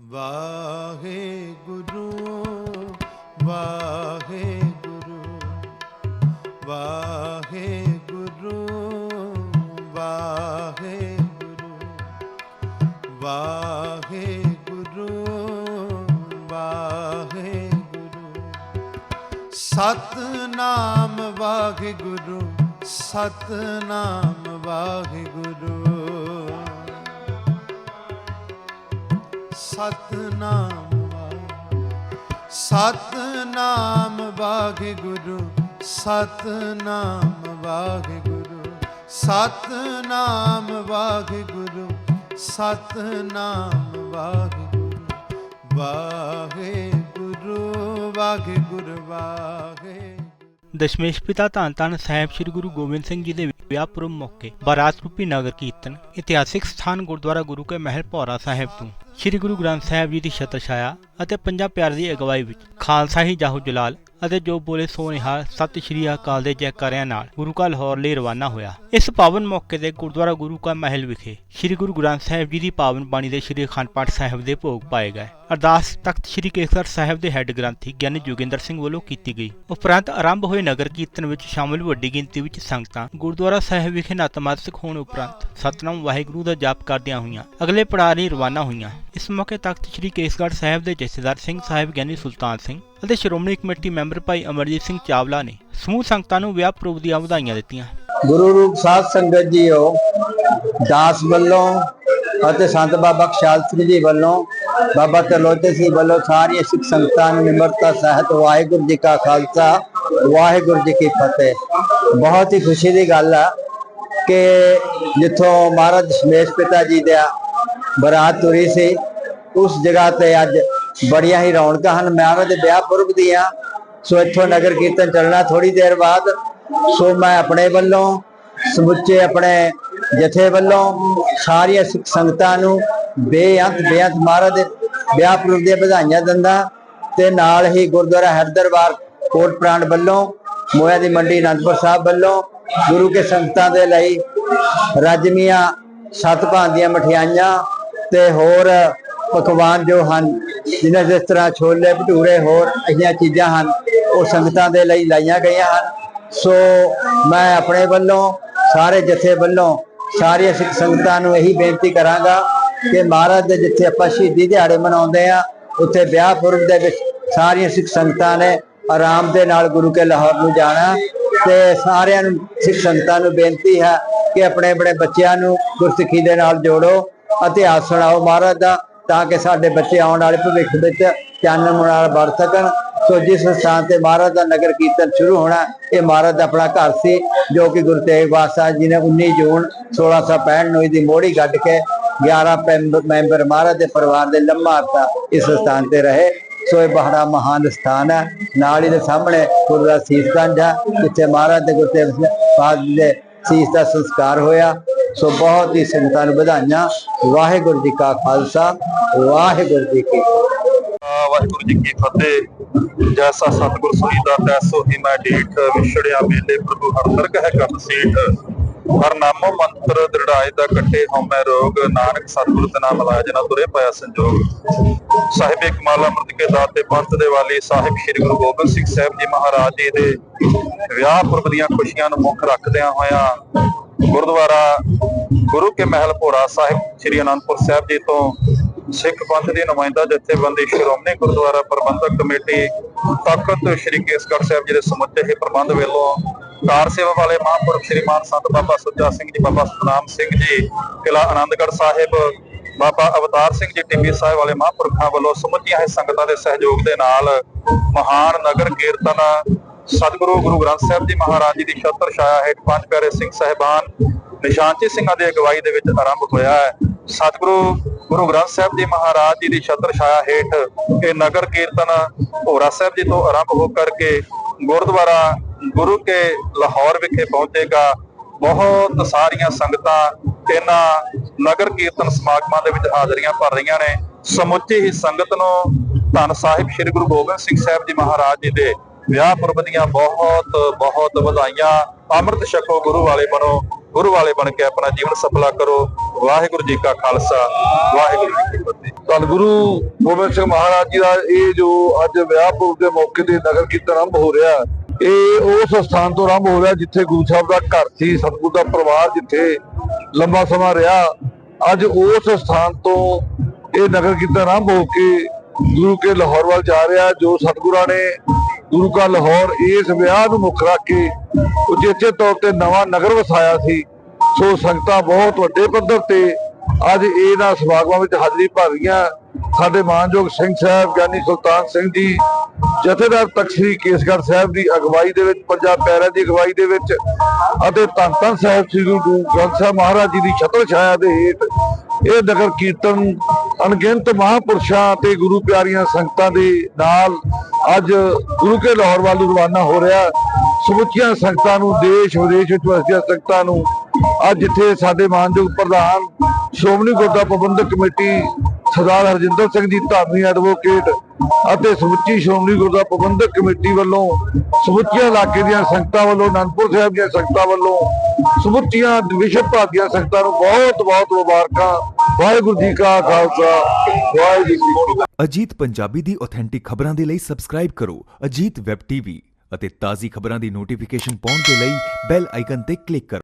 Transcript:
ਵਾਹਿਗੁਰੂ ਵਾਹਿਗੁਰੂ ਵਾਹਿਗੁਰੂ ਵਾਹਿਗੁਰੂ ਵਾਹਿਗੁਰੂ ਵਾਹਿਗੁਰੂ। ਸਤਨਾਮ ਵਾਹਿਗੁਰੂ ਸਤਨਾਮ ਵਾਹਿਗੁਰੂ। ਸਤਨਾਮ ਸਤਨਾਮ ਵਾਹਿਗੁਰੂ ਸਤਨਾਮ ਵਾਹਿਗੁਰੂ ਸਤਨਾਮ ਵਾਹਿਗੁਰੂ ਸਤਨਾਮ ਵਾਹਿਗੁਰੂ ਵਾਹਿਗੁਰੂ ਵਾਹਿਗੁਰੂ ਵਾਹਿਗੁਰੂ। ਦਸ਼ਮੇਸ਼ ਪਿਤਾ ਧੰਨ ਧੰਨ ਸਾਹਿਬ ਸ੍ਰੀ ਗੁਰੂ ਗੋਬਿੰਦ ਸਿੰਘ ਜੀ ਦੇ ਵਿਆਹ ਪੁਰਬ ਮੌਕੇ ਬਾਰਾਤ ਰੂਪੀ ਨਗਰ ਕੀਰਤਨ, ਇਤਿਹਾਸਿਕ ਸਥਾਨ ਗੁਰਦੁਆਰਾ ਗੁਰੂ ਕੇ ਮਹਿਲ ਭੌਰਾ ਸਾਹਿਬ ਤੋਂ। ਸ੍ਰੀ ਗੁਰੂ ਗ੍ਰੰਥ ਸਾਹਿਬ ਜੀ ਦੀ ਛਤਰ ਛਾਇਆ ਅਤੇ ਪੰਜਾਂ ਪਿਆਰ ਦੀ ਅਗਵਾਈ ਵਿੱਚ। ਖਾਲਸਾ ਹੀ ਜਾਹੋ ਜਲਾਲ ਅਤੇ ਜੋ ਬੋਲੇ ਸੋਨਿਹਾਲ ਸਤਿ ਸ਼੍ਰੀ ਅਕਾਲ ਦੇ ਜੈਕਾਰਿਆਂ ਨਾਲ ਗੁਰੂ ਕਾ ਲਾਹੌਰ ਲਈ ਰਵਾਨਾ ਹੋਇਆ। ਇਸ ਪਾਵਨ ਮੌਕੇ ਤੇ ਗੁਰਦੁਆਰਾ ਗੁਰੂ ਕਾ ਮਹਿਲ ਵਿਖੇ ਸ੍ਰੀ ਗੁਰੂ ਗ੍ਰੰਥ ਸਾਹਿਬ ਜੀ ਦੀ ਪਾਵਨ ਬਾਣੀ ਦੇ ਸ੍ਰੀ ਅਖੰਡ ਪਾਠ ਸਾਹਿਬ ਦੇ ਭੋਗ ਪਾਏ ਗਏ। ਅਰਦਾਸ ਤਖਤ ਸ੍ਰੀ ਕੇਸਗੜ੍ਹ ਸਾਹਿਬ ਦੇ ਹੈੱਡ ਗ੍ਰੰਥੀ ਗਿਆਨੀ ਜੋਗਿੰਦਰ ਸਿੰਘ ਵੱਲੋਂ ਕੀਤੀ ਗਈ। ਉਪਰੰਤ ਆਰੰਭ ਹੋਏ ਨਗਰ ਕੀਰਤਨ ਵਿੱਚ ਸ਼ਾਮਲ ਵੱਡੀ ਗਿਣਤੀ ਵਿੱਚ ਸੰਗਤਾਂ ਗੁਰਦੁਆਰਾ ਸਾਹਿਬ ਵਿਖੇ ਨਤਮਸਤਕ ਹੋਣ ਉਪਰੰਤ ਸਤਨਾਮ ਵਾਹਿਗੁਰੂ ਦਾ ਜਾਪ ਕਰਦਿਆਂ ਹੋਈਆਂ। ਅਗਲੇ ਪੜਾਅ ਲਈ ਰਵਾਨਾ ਹੋਈਆਂ। ਇਸ ਮੌਕੇ ਤਖਤ ਸ੍ਰੀ ਕੇਸਗੜ੍ਹ ਸਾਹਿਬ ਦੇ ਜਥੇਦਾਰ ਸਿੰਘ ਸਾਹਿਬ, ਗਿਆਨੀ ਸੁਲਤਾਨ ਸਿੰਘ ਅਤੇ ਸ਼੍ਰੋਮਣੀ ਕਮੇਟੀ ਮੈਂਬਰ ਭਾਈ ਅਮਰਜੀਤ ਸਿੰਘ ਚਾਵਲਾ ਨੇ ਸਮੂਹ ਸੰਗਤਾਂ ਨੂੰ ਵਿਆਹ ਪੁਰਬ ਦੀਆਂ ਵਧਾਈਆਂ ਦਿੱਤੀਆਂ। ਗੁਰੂ ਰੂਪ ਸਾਧ ਸੰਗਤ ਜੀਓ ਦਾਸ ਵੱਲੋਂ ਅਤੇ ਸੰਤ ਬਾਬਾ ਖਿਆਲ ਸਿੰਘ ਜੀ ਵੱਲੋਂ, ਬਾਬਾ ਤਰਲੋਚਨ ਸਿੰਘ ਵੱਲੋਂ ਸਾਰੀਆਂ ਸਿੱਖ ਸੰਗਤਾਂ ਨੂੰ ਨਿਮਰਤਾ, ਸਹਿਤ, ਵਾਹਿਗੁਰੂ ਜੀ ਕਾ ਖਾਲਸਾ, ਵਾਹਿਗੁਰੂ ਜੀ ਕੀ ਫਤਿਹ। ਬਹੁਤ ਹੀ ਖੁਸ਼ੀ ਦੀ ਗੱਲ ਆ ਕਿ ਜਿੱਥੋਂ ਮਹਾਰਾਜ ਦਸ਼ਮੇਸ਼ ਪਿਤਾ ਜੀ ਦਾ ਬਰਾਤ ਤੁਰੀ ਸੀ, ਉਸ ਜਗ੍ਹਾ ਤੇ ਅੱਜ ਬੜੀਆਂ ਹੀ ਰੌਣਕਾਂ ਹਨ। ਮੈਂ ਉਹਨਾਂ ਦੇ ਵਿਆਹ ਪੁਰਬ ਦੀਆਂ ਸੋ ਇੱਥੋਂ ਨਗਰ ਕੀਰਤਨ ਚੱਲਣਾ ਥੋੜੀ ਦੇਰ ਬਾਅਦ। ਸੋ ਮੈਂ ਆਪਣੇ ਵੱਲੋਂ, ਸਮੁੱਚੇ ਆਪਣੇ ਜਥੇ ਵੱਲੋਂ ਸਾਰੀਆਂ ਸਿੱਖ ਸੰਗਤਾਂ ਨੂੰ ਬੇਅੰਤ ਬੇਅੰਤ ਮਹਾਰਾਜ ਦੇ ਵਿਆਹ ਪੁਰਬ ਦੀਆਂ ਵਧਾਈਆਂ ਦਿੰਦਾ ਤੇ ਨਾਲ ਹੀ ਗੁਰਦੁਆਰਾ ਹਰਦਰਬਾਰ ਕੋਟ ਪ੍ਰਾਣ ਵੱਲੋਂ, ਮੋਇਆ ਦੀ ਮੰਡੀ ਅਨੰਦਪੁਰ ਸਾਹਿਬ ਵੱਲੋਂ, ਗੁਰੂ ਕੇ ਸੰਗਤਾਂ ਦੇ ਲਈ ਰਜਮੀਆਂ ਸੱਤ ਭਾਂ ਦੀਆਂ ਮਠਿਆਈਆਂ ਤੇ ਹੋਰ ਪਕਵਾਨ ਜੋ ਹਨ, ਜਿਨ੍ਹਾਂ ਜਿਸ ਤਰ੍ਹਾਂ ਛੋਲੇ ਭਟੂਰੇ ਹੋਰ ਅਜਿਹੀਆਂ ਚੀਜ਼ਾਂ ਹਨ, ਉਹ ਸੰਗਤਾਂ ਦੇ ਲਈ ਲਾਈਆਂ ਗਈਆਂ ਹਨ। ਸੋ ਮੈਂ ਆਪਣੇ ਵੱਲੋਂ, ਸਾਰੇ ਜਥੇ ਵੱਲੋਂ, ਸਾਰੀਆਂ ਸਿੱਖ ਸੰਗਤਾਂ ਨੂੰ ਇਹੀ ਬੇਨਤੀ ਕਰਾਂਗਾ ਕਿ ਮਹਾਰਾਜ ਦੇ ਜਿੱਥੇ ਆਪਾਂ ਸ਼ਹੀਦੀ ਦਿਹਾੜੇ ਮਨਾਉਂਦੇ ਆ ਉੱਥੇ ਵਿਆਹ ਪੁਰਬ ਦੇ ਵਿੱਚ ਸਾਰੀਆਂ ਸਿੱਖ ਸੰਗਤਾਂ ਨੇ ਆਰਾਮ ਦੇ ਨਾਲ ਗੁਰੂ ਕੇ ਲਾਹੌਰ ਨੂੰ ਜਾਣਾ। ਤੇ ਸਾਰਿਆਂ ਨੂੰ, ਸਿੱਖ ਸੰਗਤਾਂ ਨੂੰ ਬੇਨਤੀ ਹੈ ਕਿ ਆਪਣੇ ਆਪਣੇ ਬੱਚਿਆਂ ਨੂੰ ਗੁਰਸਿੱਖੀ ਦੇ ਨਾਲ ਜੋੜੋ ਇਤਿਹਾਸ ਸੁਣਾਓ ਮਹਾਰਾਜ ਦਾ। ਤਾਂ ਕਿ ਸਾਡੇ ਬੱਚੇ ਆਉਣ ਵਾਲੇ ਭਵਿੱਖ ਵਿੱਚ ਚਾਨਣ ਨਾਲ ਵੜ ਸਕਣ। ਸੋ ਜਿਸ ਸਥਾਨ ਤੇ ਮਹਾਰਾਜ ਦਾ ਨਗਰ ਕੀਰਤਨ ਸ਼ੁਰੂ ਹੋਣਾ, ਇਹ ਮਹਾਰਾਜ ਦਾ ਆਪਣਾ ਘਰ ਸੀ, ਜੋ ਕਿ ਗੁਰੂ ਤੇਗ ਬਹਾਦਰ ਜੀ ਨੇ 19 ਜੂਨ 1665 ਨੂੰ ਇਹਦੀ ਮੋੜੀ ਕੱਢ ਕੇ 11 ਪੈਂਬ- ਮੈਂਬਰ ਮਹਾਰਾਜ ਦੇ ਪਰਿਵਾਰ ਦੇ ਲੰਮਾ ਅਰਸਾ ਇਸ ਸਥਾਨ ਤੇ ਰਹੇ। ਸੋ ਇਹ ਬੜਾ ਮਹਾਨ ਸਥਾਨ ਹੈ। ਨਾਲ ਹੀ ਦੇ ਸਾਹਮਣੇ ਗੁਰਦੁਆਰਾ ਸੀਸਗੰਜ ਹੈ, ਜਿੱਥੇ ਮਹਾਰਾਜ ਦੇ ਗੁਰੂ ਤੇਗ ਬਹਾਦਰ ਦੇ ਸੀਸ ਦਾ ਸੰਸਕਾਰ ਹੋਇਆ। ਸੋ ਬਹੁਤ ਹੀ ਸੰਗਤਾਂ ਨੂੰ ਵਧਾਈਆਂ। ਵਾਹਿਗੁਰੂ ਜੀ ਕਾ ਖਾਲਸਾ, ਵਾਹਿਗੁਰੂ ਜੀ ਕੀ ਵਾਹਿਗੁਰੂ ਜੀ ਕੀ ਫਤਿਹ। ਜੈਸਾ ਸਤਿਗੁਰ ਸੁਣੀਦਾ ਤੈਸੋ ਹੀ ਮੈਂ ਢੀਠ ਵਿਛੜਿਆ ਮੇਲੇ ਪ੍ਰਭੂ ਹਰ ਨਰਕ ਹੈ ਕਰ ਸੀਠ। ਹਰ ਨਾਮੋ ਮੰਤਰ ਦ੍ਰਿੜਾਏ ਦਾ ਕੱਟੇ ਹਉਮੈ ਰੋਗ। ਨਾਨਕ ਸਤਿਗੁਰ ਤੇ ਨਾਮ ਲਾਇਆ ਜਨਾ ਤੁਰੇ ਪਾਇਆ ਸੰਜੋਗ। ਸਾਹਿਬ ਕਮਾਲ ਅੰਮ੍ਰਿਤ ਕੇ ਦਾਤੇ ਪੰਥ ਦੇ ਵਾਲੀ ਸਾਹਿਬ ਸ੍ਰੀ ਗੁਰੂ ਗੋਬਿੰਦ ਸਿੰਘ ਸਾਹਿਬ ਜੀ ਮਹਾਰਾਜ ਜੀ ਦੇ ਵਿਆਹ ਪੁਰਬ ਦੀਆਂ ਖੁਸ਼ੀਆਂ ਨੂੰ ਮੁੱਖ ਰੱਖਦਿਆਂ ਹੋਇਆਂ ਗੁਰਦੁਆਰਾ ਗੁਰੂ ਕੇ ਮਹਿਲ ਭੋਰਾ ਸਾਹਿਬ, ਸ੍ਰੀ ਅਨੰਦਪੁਰ ਸਾਹਿਬ ਜੀ ਤੋਂ ਸਿੱਖ ਪੰਥ ਦੀ ਨੁਮਾਇੰਦਾ ਜਥੇਬੰਦੀ ਸ਼੍ਰੋਮਣੀ ਗੁਰਦੁਆਰਾ ਪ੍ਰਬੰਧਕ ਕਮੇਟੀ ਤਖਤ ਸ੍ਰੀ ਕੇਸਗੜ੍ਹ ਸਾਹਿਬ ਜੀ ਦੇ ਸਮੁੱਚੇ ਪ੍ਰਬੰਧ ਵੱਲੋਂ ਕਾਰ ਸੇਵਾ ਵਾਲੇ ਮਹਾਂਪੁਰਖ ਸ੍ਰੀ ਮਾਨ ਸੰਤ ਬਾਬਾ ਸੁੱਚਾ ਸਿੰਘ ਜੀ, ਬਾਬਾ ਸਤਨਾਮ ਸਿੰਘ ਜੀ ਕਿਲਾ ਆਨੰਦਗੜ੍ਹ ਸਾਹਿਬ, ਬਾਬਾ ਅਵਤਾਰ ਸਿੰਘ ਜੀ ਟਿੱਬੀ ਸਾਹਿਬ ਵਾਲੇ ਮਹਾਂਪੁਰਖਾਂ ਵੱਲੋਂ ਸਮੁੱਚੀਆਂ ਹੀ ਸੰਗਤਾਂ ਦੇ ਸਹਿਯੋਗ ਦੇ ਨਾਲ ਮਹਾਨ ਨਗਰ ਕੀਰਤਨ ਸਤਿਗੁਰੂ ਗੁਰੂ ਗ੍ਰੰਥ ਸਾਹਿਬ ਜੀ ਮਹਾਰਾਜ ਜੀ ਦੀ ਛਤਰ ਛਾਇਆ ਹੇਠ ਪੰਜ ਪਿਆਰੇ ਸਿੰਘ ਸਹਿਬਾਨ ਨਿਸ਼ਾਨਚੀ ਸਿੰਘਾਂ ਦੀ ਅਗਵਾਈ ਦੇ ਵਿੱਚ ਆਰੰਭ ਹੋਇਆ ਹੈ। ਸਤਿਗੁਰੂ ਗੁਰੂ ਗ੍ਰੰਥ ਸਾਹਿਬ ਜੀ ਮਹਾਰਾਜ ਜੀ ਦੀ ਛਤਰ ਛਾਇਆ ਹੇਠ ਇਹ ਨਗਰ ਕੀਰਤਨ ਭੋਰਾ ਸਾਹਿਬ ਜੀ ਤੋਂ ਆਰੰਭ ਹੋ ਕਰਕੇ ਗੁਰਦੁਆਰਾ ਗੁਰੂ ਕੇ ਲਾਹੌਰ ਵਿਖੇ ਪਹੁੰਚੇਗਾ। ਬਹੁਤ ਸਾਰੀਆਂ ਸੰਗਤਾਂ ਇਹਨਾਂ ਨਗਰ ਕੀਰਤਨ ਸਮਾਗਮਾਂ ਦੇ ਵਿੱਚ ਹਾਜ਼ਰੀਆਂ ਭਰ ਰਹੀਆਂ ਨੇ। ਸਮੁੱਚੀ ਹੀ ਸੰਗਤ ਨੂੰ ਧੰਨ ਸਾਹਿਬ ਸ੍ਰੀ ਗੁਰੂ ਗੋਬਿੰਦ ਸਿੰਘ ਸਾਹਿਬ ਜੀ ਮਹਾਰਾਜ ਜੀ ਦੇ ਵਿਆਹ ਪੁਰਬ ਦੀਆਂ ਬਹੁਤ ਬਹੁਤ ਵਧਾਈਆਂ। ਅੰਮ੍ਰਿਤ ਛਕੋ ਗੁਰੂ ਵਾਲੇ ਬਣੋ, ਗੁਰੂ ਵਾਲੇ ਬਣ ਕੇ ਆਪਣਾ ਜੀਵਨ ਸਫਲਾ ਕਰੋ। ਵਾਹਿਗੁਰੂ ਜੀ ਕਾ ਖਾਲਸਾ, ਵਾਹਿਗੁਰੂ ਜੀ ਕੀ ਫਤਿਹ। ਧੰਨ ਗੁਰੂ ਗੋਬਿੰਦ ਸਿੰਘ ਮਹਾਰਾਜ ਜੀ ਦਾ ਇਹ ਜੋ ਅੱਜ ਵਿਆਹ ਪੁਰਬ ਦੇ ਮੌਕੇ ਤੇ ਨਗਰ ਕੀਰਤਨ ਆਰੰਭ ਹੋ ਰਿਹਾ, ਇਹ ਉਸ ਸਥਾਨ ਤੋਂ ਆਰੰਭ ਹੋ ਰਿਹਾ ਜਿੱਥੇ ਗੁਰੂ ਸਾਹਿਬ ਦਾ ਘਰ ਸੀ, ਸਤਿਗੁਰ ਦਾ ਪਰਿਵਾਰ ਜਿੱਥੇ ਲੰਬਾ ਸਮਾਂ ਰਿਹਾ। ਅੱਜ ਉਸ ਸਥਾਨ ਤੋਂ ਇਹ ਨਗਰ ਕੀਰਤਨ ਆਰੰਭ ਹੋ ਕੇ ਗੁਰੂ ਕੇ ਲਾਹੌਰ ਵੱਲ ਜਾ ਰਿਹਾ, ਜੋ ਸਤਿਗੁਰਾਂ ਨੇ ਗੁਰੂ ਕਾ ਲਾਹੌਰ ਇਸ ਵਿਆਹ ਨੂੰ ਮੁੱਖ ਰੱਖ ਕੇ ਉਚੇਚੇ ਤੌਰ ਤੇ ਨਵਾਂ ਨਗਰ ਵਸਾਇਆ ਸੀ। ਸੋ ਸੰਗਤਾਂ ਬਹੁਤ ਵੱਡੇ ਪੱਧਰ ਤੇ ਅੱਜ ਇਹਨਾਂ ਸਮਾਗਮਾਂ ਵਿੱਚ ਹਾਜ਼ਰੀ ਭਰ ਰਹੀਆਂ। ਸਾਡੇ ਮਾਨਯੋਗ ਸਿੰਘ ਸਾਹਿਬ, ਗਿਆਨੀ ਸੁਲਤਾਨ ਸਿੰਘ ਜੀ, ਜਥੇਦਾਰ ਤਖਤ ਸ੍ਰੀ ਸਾਹਿਬ ਦੀ ਅਗਵਾਈ ਦੇ ਵਿੱਚ, ਪੰਜਾਬ ਪੈਰਾਂ ਦੀ ਅਗਵਾਈ ਦੇ ਵਿੱਚ ਅਤੇ ਧੰਨ ਧੰਨ ਸਾਹਿਬ ਸ੍ਰੀ ਗੁਰੂ ਗ੍ਰੰਥ ਸਾਹਿਬ ਮਹਾਰਾਜ ਜੀ ਦੀ ਛਤਰ ਛਾਇਆ ਦੇ ਹੇਠ ਇਹ ਨਗਰ ਕੀਰਤਨ ਅਣਗਿਣਤ ਮਹਾਂਪੁਰਸ਼ਾਂ ਤੇ ਗੁਰੂ ਪਿਆਰੀਆਂ ਸੰਗਤਾਂ ਦੇ ਨਾਲ ਅੱਜ ਗੁਰੂ ਕੇ ਲਾਹੌਰ ਵੱਲ ਰਵਾਨਾ ਹੋ ਰਿਹਾ। ਸਮੁੱਚੀਆਂ ਸੰਗਤਾਂ ਨੂੰ, ਦੇਸ਼ ਵਿਦੇਸ਼ ਵਿੱਚ ਵਸਦੀਆਂ ਸੰਗਤਾਂ ਨੂੰ ਅੱਜ ਜਿੱਥੇ ਸਾਡੇ ਮਾਨਯੋਗ ਪ੍ਰਧਾਨ, ਸ਼੍ਰੋਮਣੀ ਗੁਰਦੁਆਰਾ ਪ੍ਰਬੰਧਕ ਕਮੇਟੀ ਸਰਦਾਰ ਹਰਜਿੰਦਰ ਸਿੰਘ ਜੀ ਧਾਮੀ ਐਡਵੋਕੇਟ ਅਤੇ ਸਮੁੱਚੀ ਸ਼੍ਰੋਮਣੀ ਗੁਰਦੁਆਰਾ ਪ੍ਰਬੰਧਕ ਕਮੇਟੀ ਵੱਲੋਂ ਸਮੁੱਚੀਆਂ ਇਲਾਕੇ ਦੀਆਂ ਸੰਗਤਾਂ ਵੱਲੋਂ, ਅਨੰਦਪੁਰ ਸਾਹਿਬ ਦੀਆਂ ਸੰਗਤਾਂ ਵੱਲੋਂ, ਸਮੁੱਚੀਆਂ ਵਿਸ਼ਵ ਭਰ ਸੰਗਤਾਂ ਨੂੰ ਬਹੁਤ ਬਹੁਤ ਮੁਬਾਰਕਾਂ। ਵਾਹਿਗੁਰੂ ਜੀ ਕਾ ਖਾਲਸਾ, ਵਾਹਿਗੁਰੂ ਜੀ ਕੀ ਅਜੀਤ ਪੰਜਾਬੀ ਦੀ ਆਥੈਂਟਿਕ ਖਬਰਾਂ ਦੇ ਲਈ ਸਬਸਕ੍ਰਾਈਬ ਕਰੋ ਅਜੀਤ ਵੈਬ ਟੀਵੀ ਅਤੇ ਤਾਜ਼ੀ ਖਬਰਾਂ ਦੀ ਨੋਟੀਫਿਕੇਸ਼ਨ ਪਾਉਣ ਦੇ ਲਈ ਬੈਲ ਆਈਕਨ ਤੇ ਕਲਿੱਕ ਕਰੋ।